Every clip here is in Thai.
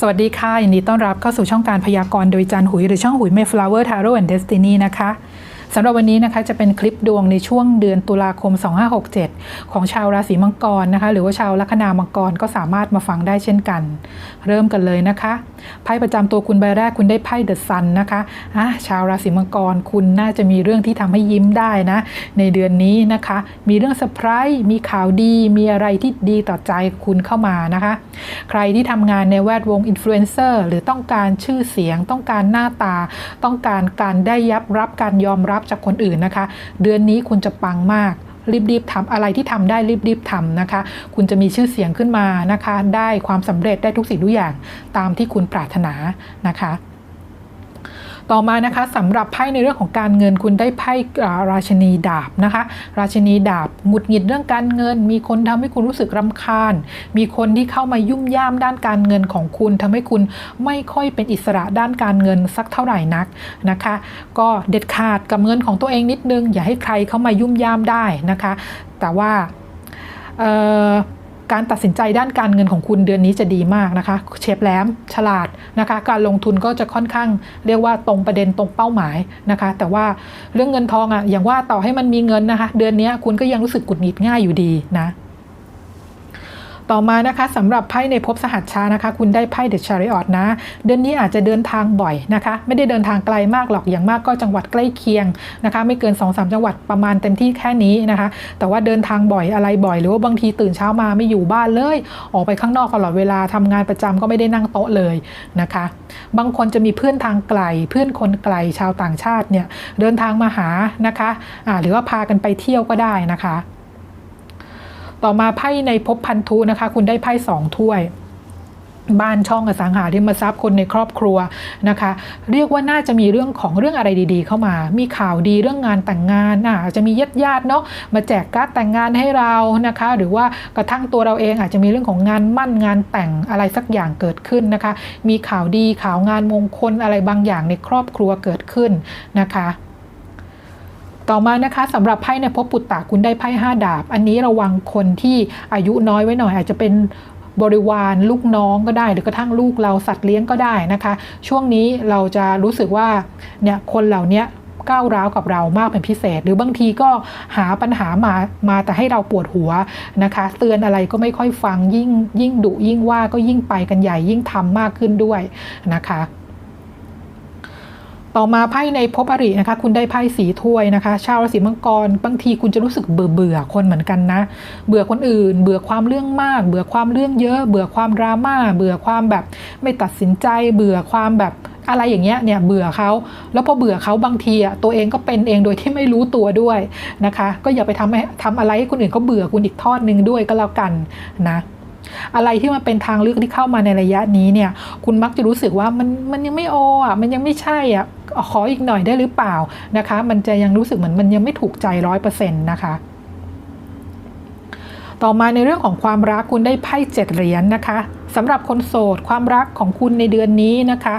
สวัสดีค่ะ ยินดีต้อนรับเข้าสู่ช่องการพยากรณ์โดยจันหุย หรือช่องหุย Mayflower Tarot and Destiny นะคะสำหรับวันนี้นะคะจะเป็นคลิปดวงในช่วงเดือนตุลาคม 2567 ของชาวราศีมังกรนะคะ หรือว่าชาวลัคนามังกรก็สามารถมาฟังได้เช่นกัน เริ่มกันเลยนะคะ ไพ่ประจำตัวคุณใบแรกคุณได้ไพ่เดอะซันนะคะอะชาวราศีมังกรคุณน่าจะมีเรื่องที่ทำให้ยิ้มได้นะ ในเดือนนี้นะคะ มีเรื่องเซอร์ไพรส์มีข่าวดี มีอะไรที่ดีต่อใจคุณเข้ามานะคะ ใครที่ทำงานในแวดวงอินฟลูเอนเซอร์หรือต้องการชื่อเสียง ต้องการหน้าตา ต้องการการได้ยับรับการยอมรับจากคนอื่นนะคะ เดือนนี้คุณจะปังมาก รีบๆทำอะไรที่ทำได้รีบๆทำนะคะ คุณจะมีชื่อเสียงขึ้นมานะคะ ได้ความสำเร็จได้ทุกสิ่งทุกอย่างตามที่คุณปรารถนานะคะ ต่อมานะคะสำหรับไพ่ในเรื่องของการเงินคุณได้ไพ่ราชนีดาบนะคะ ราชนีดาบหงุดหงิดเรื่องการเงิน มีคนทำให้คุณรู้สึกรำคาญ มีคนที่เข้ามายุ่มย่ามด้านการเงินของคุณทำให้คุณไม่ค่อยเป็นอิสระด้านการเงินสักเท่าไหร่นักนะคะ ก็เด็ดขาดกับเงินของตัวเองนิดนึง อย่าให้ใครเข้ามายุ่มย่ามได้นะคะ แต่ว่าเอ่อ การตัดสินใจด้านการเงินของคุณเดือนนี้จะดีมากนะคะ เชฟแหลมฉลาดนะคะ การลงทุนก็จะค่อนข้างเรียกว่าตรงประเด็นตรงเป้าหมายนะคะ แต่ว่าเรื่องเงินทองอะ่ะอย่างว่าต่อให้มันมีเงินนะคะ เดือนนี้คุณก็ยังรู้สึกกุดหงิดง่ายอยู่ดีนะ ต่อมานะคะสำหรับไพ่ในภพสหัสชานะคะ คุณได้ไพ่เดอะชาริออตนะ เดือนนี้อาจจะเดินทางบ่อยนะคะ ไม่ได้เดินทางไกลมากหรอกอย่างมากก็จังหวัดใกล้เคียงนะคะ ไม่เกิน2อสจังหวัดประมาณเต็มที่แค่นี้นะคะ แต่ว่าเดินทางบ่อยอะไรบ่อยหรือว่าบางทีตื่นเช้ามาไม่อยู่บ้านเลย ออกไปข้างนอกตลอดเวลาทำงานประจำก็ไม่ได้นั่งโต๊ะเลยนะคะ บางคนจะมีเพื่อนทางไกล เพื่อนคนไกลชาวต่างชาติเนี่ยเดินทางมาหานะคะอ่าหรือว่าพากันไปเที่ยวก็ได้นะคะ ต่อมาไพ่ในภพพันธุนะคะ คุณได้ไพ่สองถ้วยบ้านช่องอสังหาริมทรัพย์คนในครอบครัวนะคะ เรียกว่าน่าจะมีเรื่องของเรื่องอะไรดีๆ เข้ามา มีข่าวดีเรื่องงานแต่งงานอ่าจจะมีญาติญาติเนาะมาแจกการ์ดแต่งงานให้เรานะคะ หรือว่ากระทั่งตัวเราเองอาจจะมีเรื่องของงานมั่นงานแต่งอะไรสักอย่างเกิดขึ้นนะคะ มีข่าวดีข่าวงานมงคลอะไรบางอย่างในครอบครัวเกิดขึ้นนะคะ ต่อมานะคะสำหรับไพ่ในภพปุตตะคุณได้ไพ่ห้าดาบ อันนี้ระวังคนที่อายุน้อยไว้หน่อย อาจจะเป็นบริวารลูกน้องก็ได้ หรือกระทั่งลูกเราสัตว์เลี้ยงก็ได้นะคะ ช่วงนี้เราจะรู้สึกว่าเนี่ยคนเหล่านี้ก้าวร้าวกับเรามากเป็นพิเศษ หรือบางทีก็หาปัญหามามาแต่ให้เราปวดหัวนะคะ เตือนอะไรก็ไม่ค่อยฟังยิ่งยิ่งดุยิ่งว่าก็ยิ่งไปกันใหญ่ยิ่งทำมากขึ้นด้วยนะคะ ต่อมาไพ่ในภพอรินะคะ คุณได้ไพ่สีถ้วยนะคะ ชาวราศีมังกรบางทีคุณจะรู้สึกเบื่อเบื่อคนเหมือนกันนะ เบื่อคนอื่น เบื่อความเรื่องมาก เบื่อความเรื่องเยอะ เบื่อความดราม่า เบื่อความแบบไม่ตัดสินใจ เบื่อความแบบอะไรอย่างเงี้ยเนี่ยเบื่อเขาแล้วพอเบื่อเขาบางทีอะตัวเองก็เป็นเองโดยที่ไม่รู้ตัวด้วยนะคะ ก็อย่าไปทำให้ทำอะไรให้คนอื่นเขาเบื่อคุณอีกทอดหนึ่งด้วยก็แล้วกันนะ อะไรที่มันเป็นทางเลือกที่เข้ามาในระยะนี้เนี่ย คุณมักจะรู้สึกว่ามันมันยังไม่โออะมันยังไม่ใช่อะขออีกหน่อยได้หรือเปล่านะคะ มันจะยังรู้สึกเหมือนมันยังไม่ถูกใจร้อยเปอร์เซ็นต์นะคะต่อมาในเรื่องของความรักคุณได้ไพ่เจ็ดเหรียญนะคะสำหรับคนโสดความรักของคุณในเดือนนี้นะคะ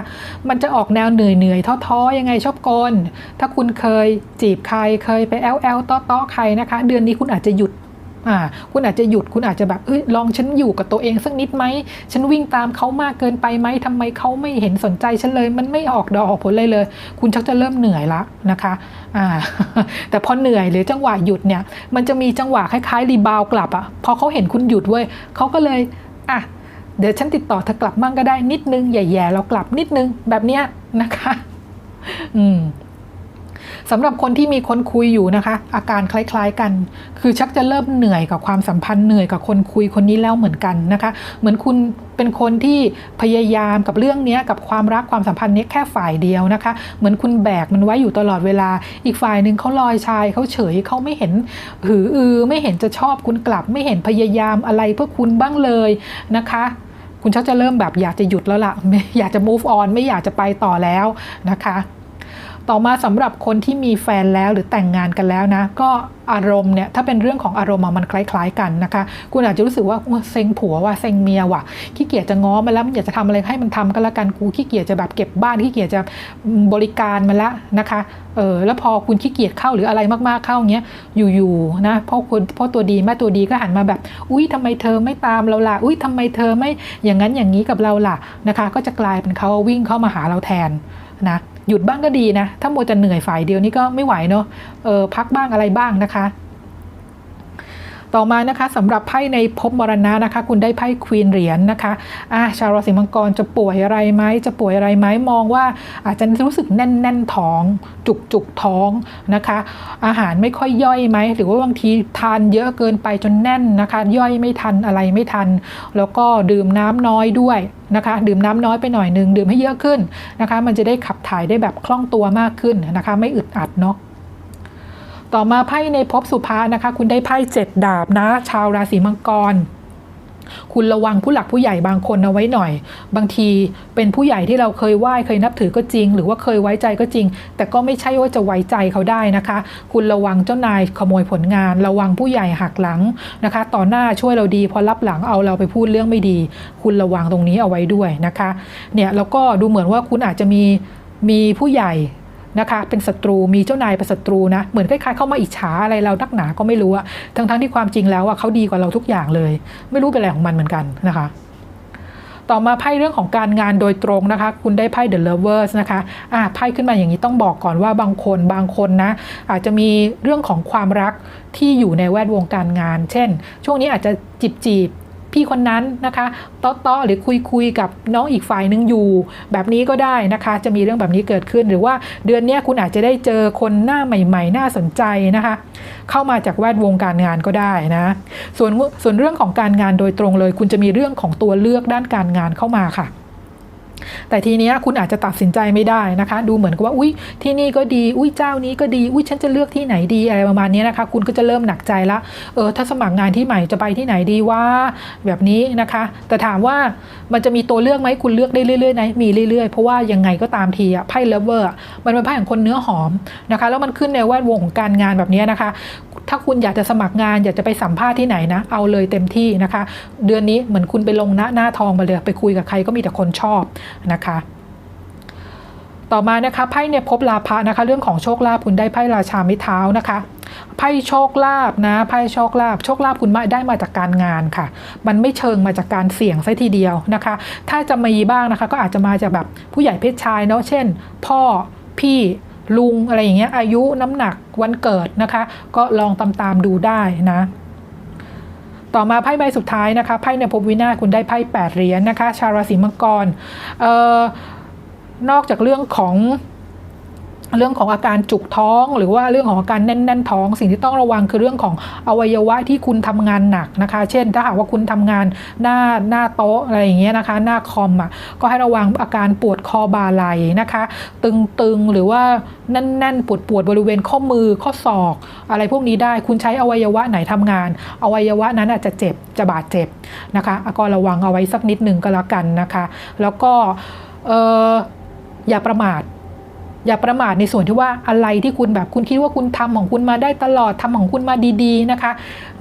มันจะออกแนวเหนื่อยเหนื่อยๆท้อๆยังไงชอบกลถ้าคุณเคยจีบใครเคยไปแอลแอลต้อต้อๆใครนะคะ เดือนนี้คุณอาจจะหยุด อ่าคุณอาจจะหยุดคุณอาจจะแบบเอ้ยลองฉันอยู่กับตัวเองสักนิดไหมฉันวิ่งตามเขามากเกินไปไหมทำไมเขาไม่เห็นสนใจฉันเลย มันไม่ออกดอกออกผลเลยเลย คุณชักจะเริ่มเหนื่อยละนะคะอ่าแต่พอเหนื่อยหรือจังหวะหยุดเนี่ย มันจะมีจังหวะคล้ายๆรีบาวกลับอะ่ะพอเขาเห็นคุณหยุดเว้ยเขาก็เลยอะเดี๋ยวฉันติดต่อเธอกลับมั่งก็ได้นิดนึงแย่ๆเรากลับนิดนึงแบบเนี้ยนะคะ อืม สำหรับคนที่มีคนคุยอยู่นะคะ อาการคล้ายๆกัน คือชักจะเริ่มเหนื่อยกับความสัมพันธ์เหนื่อยกับคนคุยคนนี้แล้วเหมือนกันนะคะ เหมือนคุณเป็นคนที่พยายามกับเรื่องนี้กับความรักความสัมพันธ์นี้แค่ฝ่ายเดียวนะคะ เหมือนคุณแบกมันไว้อยู่ตลอดเวลา อีกฝ่ายหนึ่งเขาลอยชายเขาเฉยเขาไม่เห็นหืออือไม่เห็นจะชอบคุณกลับ ไม่เห็นพยายามอะไรเพื่อคุณบ้างเลยนะคะคุณชักจะเริ่มแบบอยากจะหยุดแล้วล่ะอยากจะ move on ไม่อยากจะไปต่อแล้วนะคะ ต่อมาสำหรับคนที่มีแฟนแล้วหรือแต่งงานกันแล้วนะ ก็อารมณ์เนี่ยถ้าเป็นเรื่องของอารมณ์มันคล้ายๆกันนะคะ คุณอาจจะรู้สึกว่าเซ็งผัวว่ะเซ็งเมียว่ะขี้เกียจจะง้อมันแล้วอยากจะทำอะไรให้มันทำก็แล้วกันกูขี้เกียจจะแบบเก็บบ้านขี้เกียจจะบริการมันละนะคะเออแล้วพอคุณขี้เกียจเข้าหรืออะไรมากๆเข้าเงี้ยอยู่ๆนะเพราะคนเพราะตัวดีแม่ตัวดีก็หันมาแบบ อุ้ยทำไมเธอไม่ตามเราล่ะอุ้ยทำไมเธอไม่อย่างนั้นอย่างนี้กับเราล่ะนะคะ ก็จะกลายเป็นเขาวิ่งเข้ามาหาเราแทนนะ หยุดบ้างก็ดีนะ ถ้ามัวจะเหนื่อยฝ่ายเดียวนี่ก็ไม่ไหวเนาะเออพักบ้างอะไรบ้างนะคะ ต่อมานะคะสำหรับไพ่ในภพมรณะนะคะ คุณได้ไพ่ควีนเหรียญนะคะอ่าชาวราศีมังกรจะป่วยอะไรไหมจะป่วยอะไรไหมมองว่าอาจจะรู้สึกแน่นแน่นท้อง จุกจุกท้องนะคะ อาหารไม่ค่อยย่อยไหมหรือว่าบางทีทานเยอะเกินไปจนแน่นนะคะ ย่อยไม่ทันอะไรไม่ทัน แล้วก็ดื่มน้ำน้อยด้วยนะคะดื่มน้ำน้อยไปหน่อยหนึ่งดื่มให้เยอะขึ้นนะคะ มันจะได้ขับถ่ายได้แบบคล่องตัวมากขึ้นนะคะ ไม่อึดอัดเนาะ ต่อมาไพ่ในภพสุภานะคะ คุณได้ไพ่เจ็ดดาบนะ ชาวราศีมังกร คุณระวังผู้หลักผู้ใหญ่บางคนเอาไว้หน่อย บางทีเป็นผู้ใหญ่ที่เราเคยไหว้เคยนับถือก็จริง หรือว่าเคยไว้ใจก็จริง แต่ก็ไม่ใช่ว่าจะไว้ใจเขาได้นะคะ คุณระวังเจ้านายขโมยผลงาน ระวังผู้ใหญ่หักหลังนะคะ ต่อหน้าช่วยเราดีพอรับหลังเอาเราไปพูดเรื่องไม่ดี คุณระวังตรงนี้เอาไว้ด้วยนะคะ เนี่ยแล้วก็ดูเหมือนว่าคุณอาจจะมีมีผู้ใหญ่ นะคะเป็นศัตรูมีเจ้านายเป็นศัตรูนะเหมือนคล้ายๆเข้ามาอิจฉาอะไรเรานักหนาก็ไม่รู้อะทั้งๆที่ความจริงแล้วอะเขาดีกว่าเราทุกอย่างเลย ไม่รู้เป็นอะไรของมันเหมือนกันนะคะต่อมาไพ่เรื่องของการงานโดยตรงนะคะ คุณได้ไพ่ The Lovers นะคะอ่าไพ่ขึ้นมาอย่างนี้ต้องบอกก่อนว่าบางคนบางคนนะ อาจจะมีเรื่องของความรักที่อยู่ในแวดวงการงาน เช่น ช่วงนี้อาจจะจีบจีบ พี่คนนั้นนะคะต้อต้อหรือคุยคุยกับน้องอีกฝ่ายหนึ่งอยู่ แบบนี้ก็ได้นะคะ จะมีเรื่องแบบนี้เกิดขึ้น หรือว่าเดือนนี้คุณอาจจะได้เจอคนหน้าใหม่ ๆ น่าสนใจนะคะ เข้ามาจากแวดวงการงานก็ได้นะ ส่วนส่วนเรื่องของการงานโดยตรงเลย คุณจะมีเรื่องของตัวเลือกด้านการงานเข้ามาค่ะ แต่ทีเนี้ยคุณอาจจะตัดสินใจไม่ได้นะคะ ดูเหมือนกับว่าอุ้ยที่นี่ก็ดีอุ้ยเจ้านี้ก็ดีอุ้ยฉันจะเลือกที่ไหนดีอะไรประมาณนี้นะคะ คุณก็จะเริ่มหนักใจละเออถ้าสมัครงานที่ใหม่จะไปที่ไหนดีว่าแบบนี้นะคะ แต่ถามว่ามันจะมีตัวเลือกไหมคุณเลือกได้เรื่อยๆไหมมีเรื่อยๆ เพราะว่ายังไงก็ตามทีอะไพ่เลเวอร์มันเป็นไพ่ของคนเนื้อหอมนะคะ แล้วมันขึ้นในแวดวงของการงานแบบนี้นะคะ ถ้าคุณอยากจะสมัครงานอยากจะไปสัมภาษณ์ที่ไหนนะ เอาเลยเต็มที่นะคะ เดือนนี้เหมือนคุณไปลงหน้าหน้าทองมาเลย ไปคุยกับใครก็มีแต่คนชอบนะคะต่อมานะคะไพ่เนี่ยพบลาภะนะคะ เรื่องของโชคลาภคุณได้ไพ่ราชาไม้เท้านะคะไพ่โชคลาภนะไพ่โชคลาภโชคลาภคุณมาได้มาจากการงานค่ะ มันไม่เชิงมาจากการเสี่ยงซะทีเดียวนะคะ ถ้าจะมีบ้างนะคะ ก็อาจจะมาจากแบบผู้ใหญ่เพศชายเนาะเช่น พ่อพี่ ลุงอะไรอย่างเงี้ยอายุน้ำหนักวันเกิดนะคะ ก็ลองตามๆดูได้นะต่อมาไพ่ใบสุดท้ายนะคะไพ่ในภพวินาศคุณได้ไพ่แปดเหรียญนะคะ ชาวราศีมังกรเอ่อนอกจากเรื่องของ เรื่องของอาการจุกท้องหรือว่าเรื่องของอาการแน่นๆท้อง สิ่งที่ต้องระวังคือเรื่องของอวัยวะที่คุณทำงานหนักนะคะ เช่น ถ้าหากว่าคุณทำงานหน้าหน้าโต๊ะอะไรอย่างเงี้ยนะคะ หน้าคอมอะก็ให้ระวังอาการปวดคอบ่าไหล่นะคะ ตึงๆหรือว่าแน่นๆปวดปวดบริเวณข้อมือข้อศอก อะไรพวกนี้ได้คุณใช้อวัยวะไหนทำงาน อวัยวะนั้นอาจจะเจ็บจะบาดเจ็บนะคะก็ระวังเอาไว้สักนิดหนึ่งก็แล้วกันนะคะ แล้วก็อย่าประมาท อย่าประมาทในส่วนที่ว่าอะไรที่คุณแบบคุณคิดว่าคุณทำของคุณมาได้ตลอดทำของคุณมาดีๆนะคะ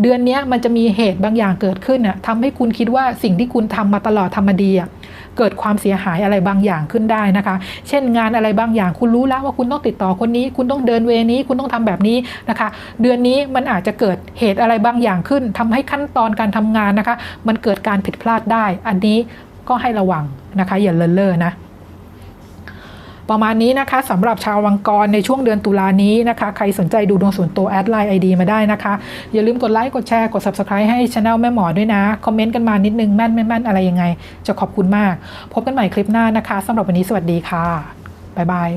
เดือนนี้มันจะมีเหตุบางอย่างเกิดขึ้นน่ะทำให้คุณคิดว่าสิ่งที่คุณทำมาตลอดทำมาดีอะเกิดความเสียหายอะไรบางอย่างขึ้นได้นะคะ เช่นงานอะไรบางอย่างคุณรู้แล้วว่าคุณต้องติดต่อคนนี้ คุณต้องเดินเวนี้ คุณต้องทำแบบนี้นะคะ เดือนนี้มันอาจจะเกิดเหตุอะไรบางอย่างขึ้นทำให้ขั้นตอนการทำงานนะคะ มันเกิดการผิดพลาดได้ อันนี้ก็ให้ระวังนะคะ อย่าเลินเล่อนะ ประมาณนี้นะคะสำหรับชาววังกรในช่วงเดือนตุลานี้นะคะ ใครสนใจดูดวงส่วนตัวแอดไลน์ไอดีมาได้นะคะ อย่าลืมกดไลค์กดแชร์กด Subscribe ให้ช anel แม่หมอด้วยนะ คอมเมนต์กันมานิดนึงแม่นไม่แม่นอะไรยังไง จะขอบคุณมาก พบกันใหม่คลิปหน้านะคะสำหรับวันนี้สวัสดีค่ะบ๊ายบาย